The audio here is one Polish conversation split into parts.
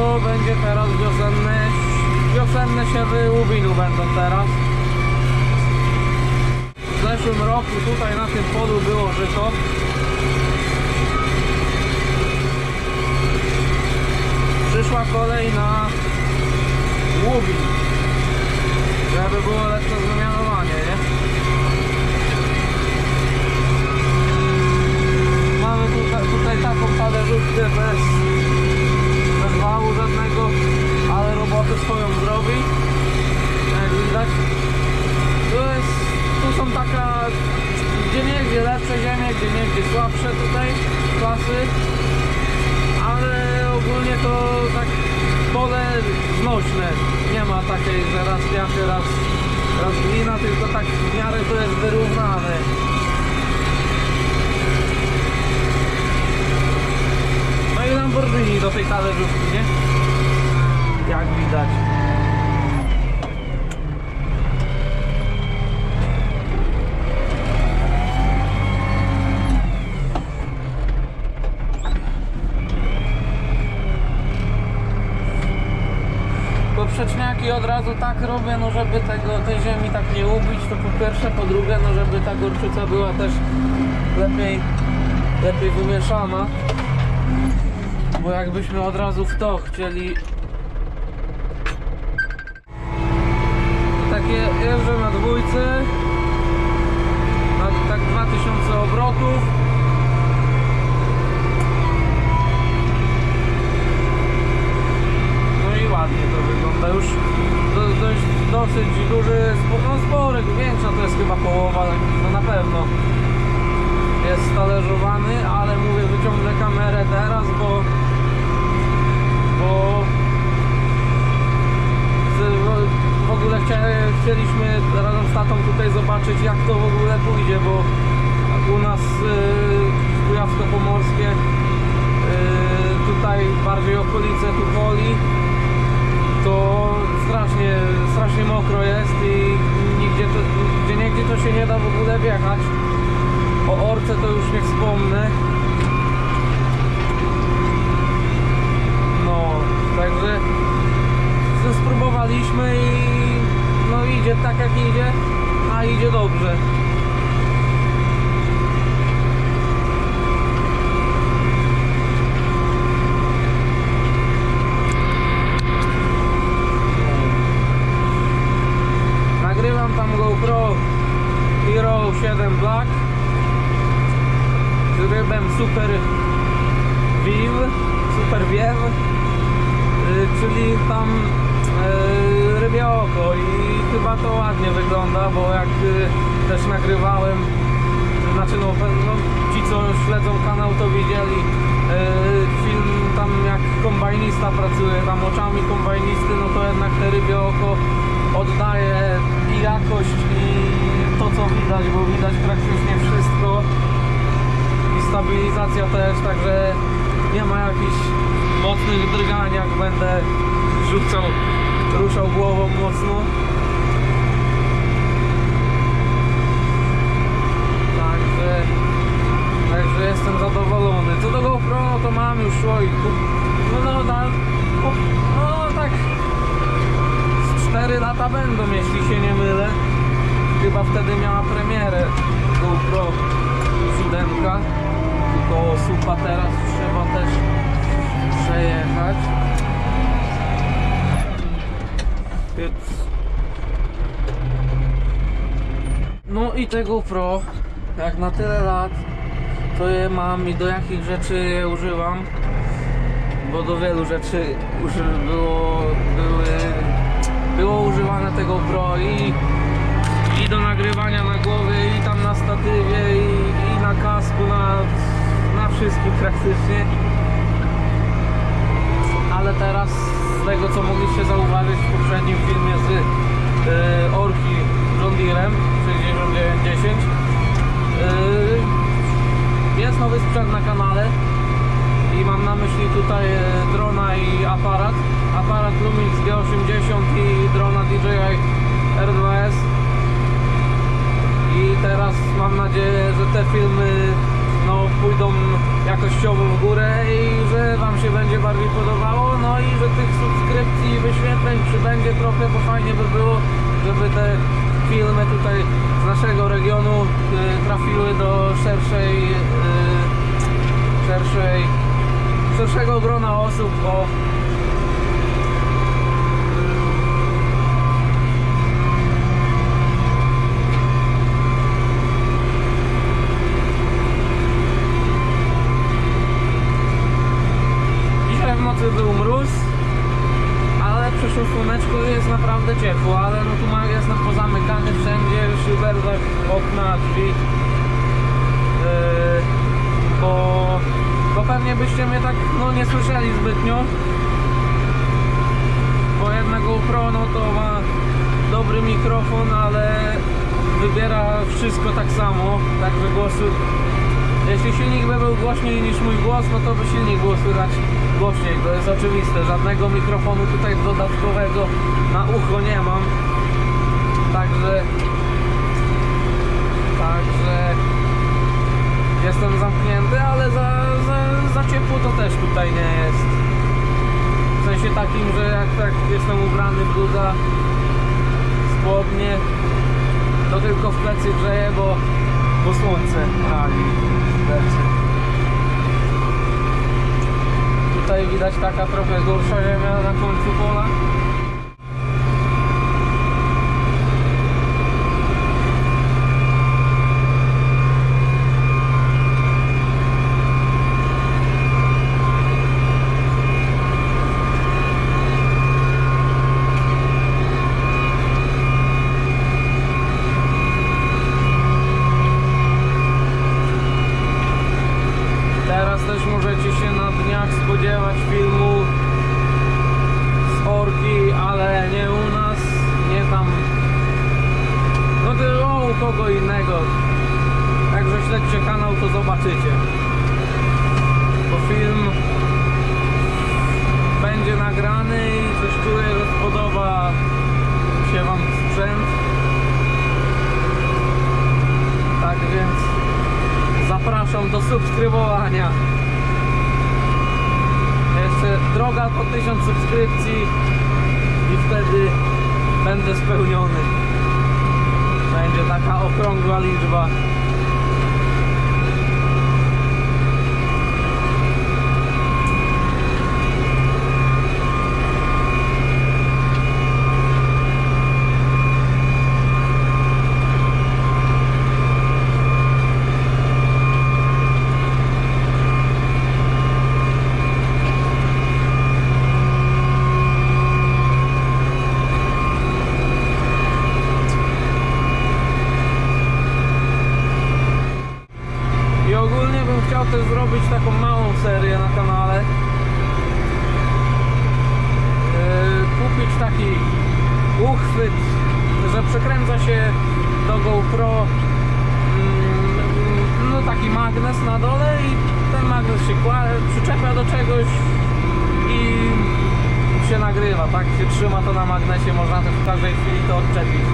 bo będzie teraz wiosenne, wiosenne siewy łubinu będą teraz. W zeszłym roku tutaj na tym polu było żyto. Przyszła kolej na łubin, żeby było lepsze zmianowanie, nie? Mamy tutaj, tutaj taką talerzówkę bez, bez wału żadnego, ale robotę swoją zrobi. Jak widać. Tu, jest, tu są taka gdzie niegdzie lepsze ziemie, gdzie niegdzie słabsze tutaj klasy. Ale ogólnie to tak pole znośne. Nie ma takiej, że raz piachy, raz, raz glina, tylko tak w miarę to jest wyrównane. Lamborghini do tej talerzówki, nie? Jak widać. Poprzeczniaki od razu tak robię, no żeby tego, tej ziemi tak nie ubić, to po pierwsze, po drugie, no żeby ta gorczyca była też lepiej, lepiej wymieszana. Bo jakbyśmy od razu w to chcieli takie jeżdżę na dwójce. Na tak 2000 obrotów no i ładnie to wygląda już do, dość, dosyć duży spo- no spory, większa to jest chyba połowa no na pewno jest talerzowany, ale mówię wyciągnę kamerę teraz, bo bo z- w ogóle chcia- chcieliśmy razem z tatą tutaj zobaczyć jak to w ogóle pójdzie, bo u nas yy, Kujawsko-Pomorskie yy, tutaj bardziej okolice Tucholi to strasznie, strasznie mokro jest i nigdzie to, gdzie niegdzie to się nie da w ogóle wjechać. O orce to już nie wspomnę. No, także spróbowaliśmy i no idzie tak jak idzie, a idzie dobrze. Nagrywam tam GoPro Hero 7 Black z rybem Super Viv, Super View, y, czyli tam y, rybie oko i chyba to ładnie wygląda, bo jak y, też nagrywałem, znaczy no, no ci co śledzą kanał to widzieli film tam jak kombajnista pracuje tam oczami kombajnisty, no to jednak te rybie oko oddaje i jakość i to co widać, bo widać praktycznie wszystko stabilizacja też, także nie ma jakichś mocnych drgań, jak będę rzucał, ruszał głową mocno. Także, także jestem zadowolony. Co do GoPro, no to mam już oj, no, no, no, kup- no tak z 4 lata będą, jeśli się nie mylę. Chyba wtedy miała premierę GoPro 7. Tylko słupa teraz trzeba też przejechać. No i tego GoPro, jak na tyle lat, to je mam i do jakich rzeczy je używam. Bo do wielu rzeczy było, były, było używane tego Pro i i do nagrywania na głowie, wszystkim praktycznie. Ale teraz z tego co mogliście zauważyć w poprzednim filmie z y, Orki John Deerem 6910 y, jest nowy sprzęt na kanale I mam na myśli tutaj e, drona i aparat. Aparat Lumix G80 i drona DJI R2S. I teraz mam nadzieję, że te filmy w górę i że Wam się będzie bardziej podobało. No i że tych subskrypcji i wyświetleń przybędzie trochę, bo fajnie by było, żeby te filmy tutaj z naszego regionu y, trafiły do szerszej, y, szerszej, szerszego grona osób. O, Dzisiaj w nocy był mróz, ale przyszło słoneczko i jest naprawdę ciepło, ale no tu ma, jest nam pozamykany wszędzie, szyberzach, okna, drzwi. Yy, bo, bo pewnie byście mnie tak no, nie słyszeli zbytnio. Bo jednak GoPro no to ma dobry mikrofon, ale wybiera wszystko tak samo, także głosu jeśli silnik by był głośniej niż mój głos, no to by silnik było słychać głośniej, to jest oczywiste. Żadnego mikrofonu tutaj dodatkowego na ucho nie mam. Także Także jestem zamknięty, ale za, za, za ciepło to też tutaj nie jest. W sensie takim, że jak tak jestem ubrany bluza, spodnie, to tylko w plecy grzeje, bo, bo słońce rali w plecy. Tutaj widać taka trochę gorsza ziemia na końcu pola. Teraz też możecie się na dniach spodziewać filmu z Orki, ale nie u nas, nie tam, no tylko u kogo innego. Także śledźcie kanał, to zobaczycie. Bo film będzie nagrany i coś czuję, że spodoba się Wam sprzęt. Tak więc zapraszam do subskrybowania. Jeszcze droga po 1000 subskrypcji i wtedy będę spełniony. Będzie taka okrągła liczba. I ogólnie bym chciał też zrobić taką małą serię na kanale. Yy, taki uchwyt, że przekręca się do GoPro mm, no taki magnes na dole i ten magnes się przyczepia do czegoś i się nagrywa, tak? Się trzyma to na magnesie, można też w każdej chwili to odczepić.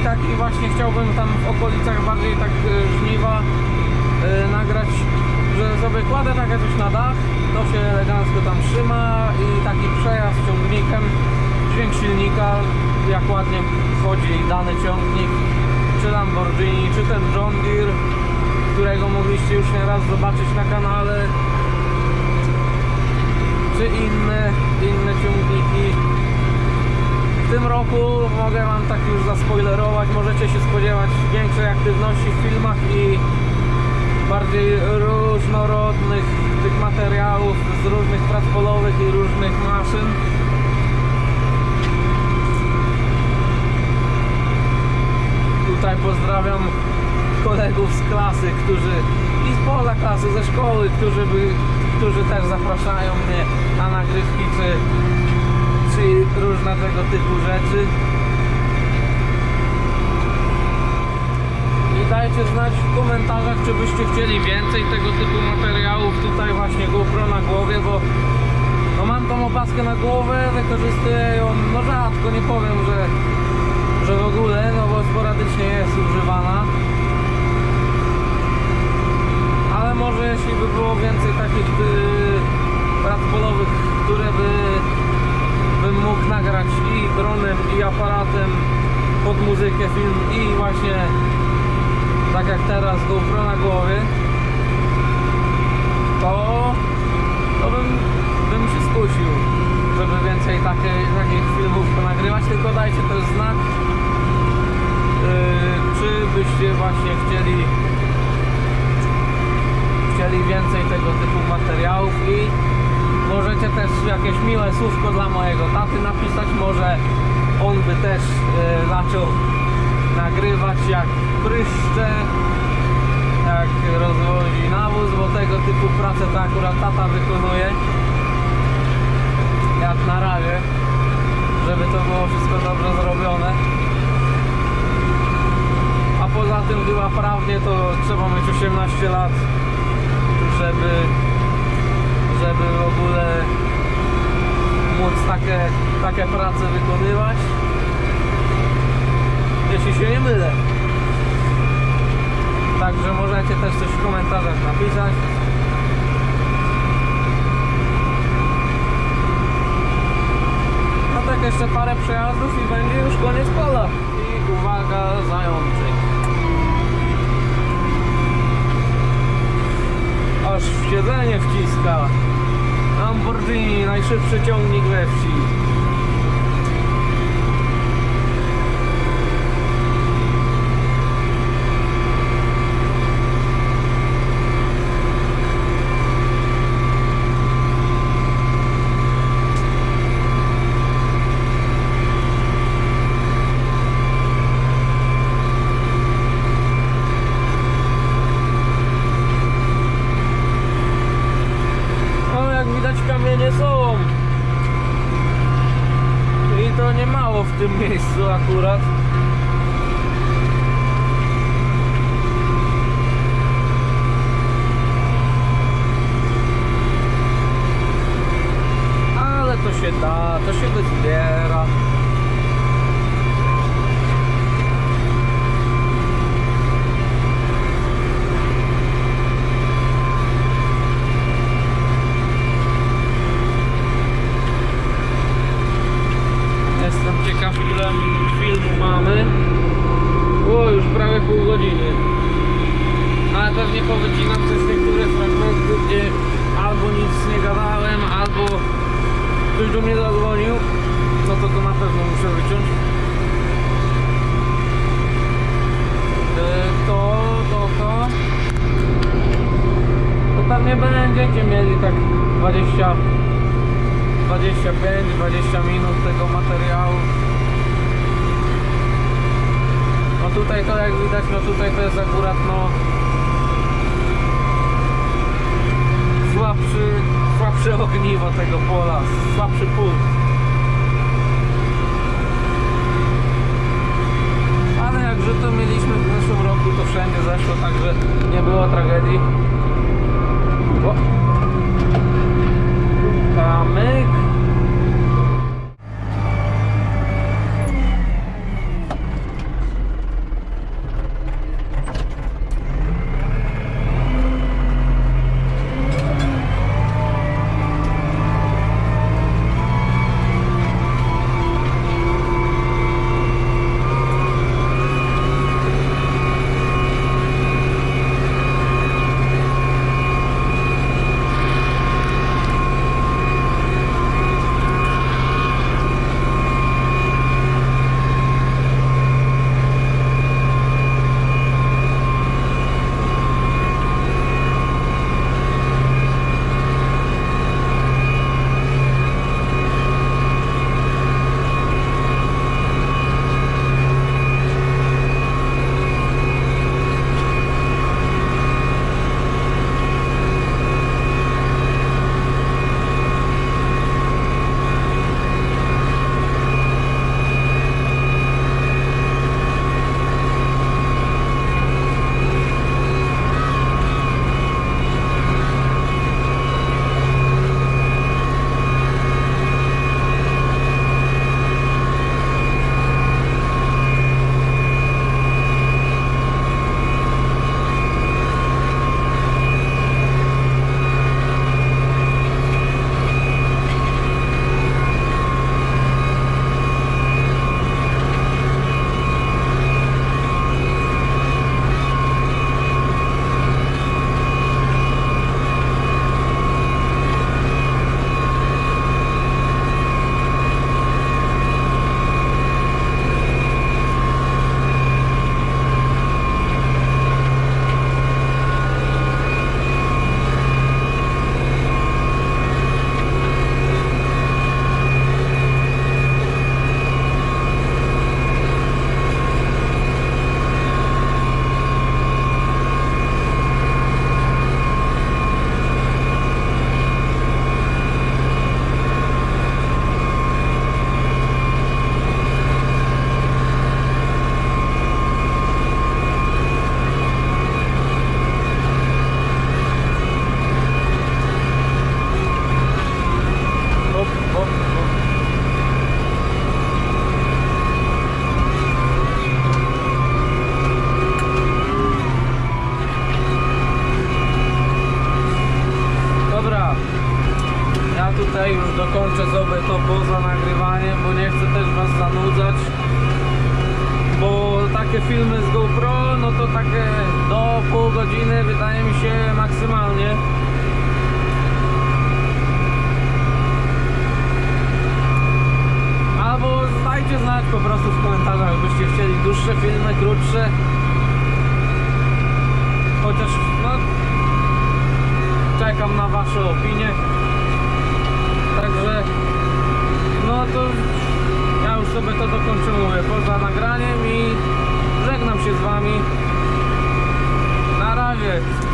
I taki właśnie chciałbym tam w okolicach bardziej tak y, żniwa y, nagrać, że sobie kładę takie coś na dach, to się elegancko tam trzyma i jak ładnie wchodzi dany ciągnik, czy Lamborghini, czy ten John Deere, którego mogliście już nieraz zobaczyć na kanale, czy inne, inne ciągniki. W tym roku mogę Wam tak już zaspoilerować, możecie się spodziewać większej aktywności w filmach i bardziej różnorodnych tych materiałów z różnych prac polowych i różnych maszyn. Tutaj pozdrawiam kolegów z klasy, którzy i spoza klasy, ze szkoły, którzy, by, którzy też zapraszają mnie na nagrywki czy, czy różne tego typu rzeczy. I dajcie znać w komentarzach, czy byście chcieli więcej tego typu materiałów tutaj właśnie GoPro na głowie, bo no mam tą opaskę na głowę, wykorzystuję ją no rzadko, nie powiem, że, że w ogóle, no bo sporadycznie jest używana. Ale może jeśli by było więcej takich prac polowych, które by bym mógł nagrać i dronem, i aparatem pod muzykę film i właśnie tak jak teraz GoPro na głowie to, to bym, bym się skusił żeby więcej takie, takich filmów nagrywać. Tylko dajcie też znak yy, czy byście właśnie chcieli więcej tego typu materiałów i możecie też jakieś miłe słówko dla mojego taty napisać, może on by też e, zaczął nagrywać jak pryszcze, jak rozwozi nawóz, bo tego typu pracę to akurat tata wykonuje. Jak na razie, żeby to było wszystko dobrze zrobione. A poza tym chyba prawnie to trzeba mieć 18 lat żeby żeby w ogóle móc takie, takie prace wykonywać? Jeśli się nie mylę. Także możecie też coś w komentarzach napisać. No tak jeszcze parę przejazdów i będzie już koniec pola. I uwaga zajączek. Aż w siedzenie wciska. Lamborghini, najszybszy ciągnik we wsi. No jak widać kamienie są. Mało w tym miejscu akurat. Ale to się da, to się wyzbiera. Jestem ciekaw ile filmu mamy. O, już prawie pół godziny. Ale pewnie powycinam też niektóre fragmenty, gdzie albo nic nie gadałem, albo ktoś do mnie zadzwonił. No to to na pewno muszę wyciąć. E, To, to, to. To pewnie będziecie mieli tak 20 25-20 minut tego materiału. No tutaj to jak widać, no tutaj to jest akurat no słabszy, słabsze ogniwo tego pola, słabszy punkt. Ale jak to mieliśmy w zeszłym roku, to wszędzie zeszło, także nie było tragedii. O. Kamyk. Wydaje mi się maksymalnie. Albo dajcie znać po prostu w komentarzach, jakbyście chcieli dłuższe filmy, krótsze. Chociaż no czekam na wasze opinie. Także no to ja już sobie to dokończę mówię poza nagraniem i żegnam się z wami. Na razie.